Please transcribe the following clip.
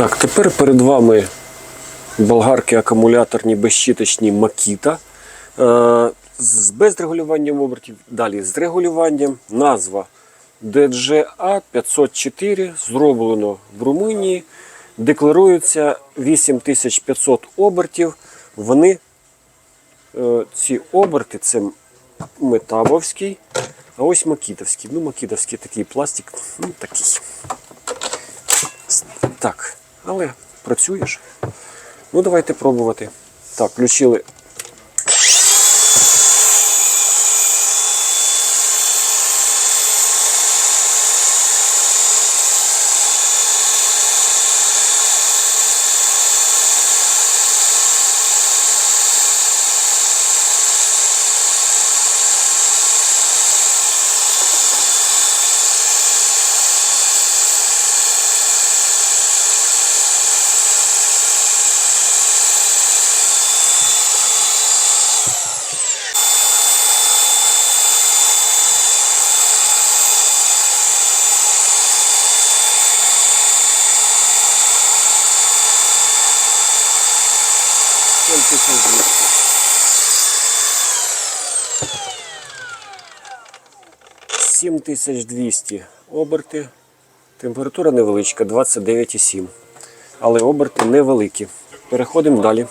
Так, тепер перед вами болгарки акумуляторні безщіточні Makita. Е, з без регулюванням обертів. Далі з регулюванням. Назва DJA 504 зроблено в Румунії. Декларується 8500 обертів. Вони е, ці оберти це метабовський, а ось макітовський. Ну, макітовський такий пластик, ну такий. Так, але працюєш. Ну, давайте пробувати. Так, включили. Сім тисяч двісті. Сім тисяч двісті оберти. Температура невеличка, 29,7. Але оберти невеликі. Переходимо далі.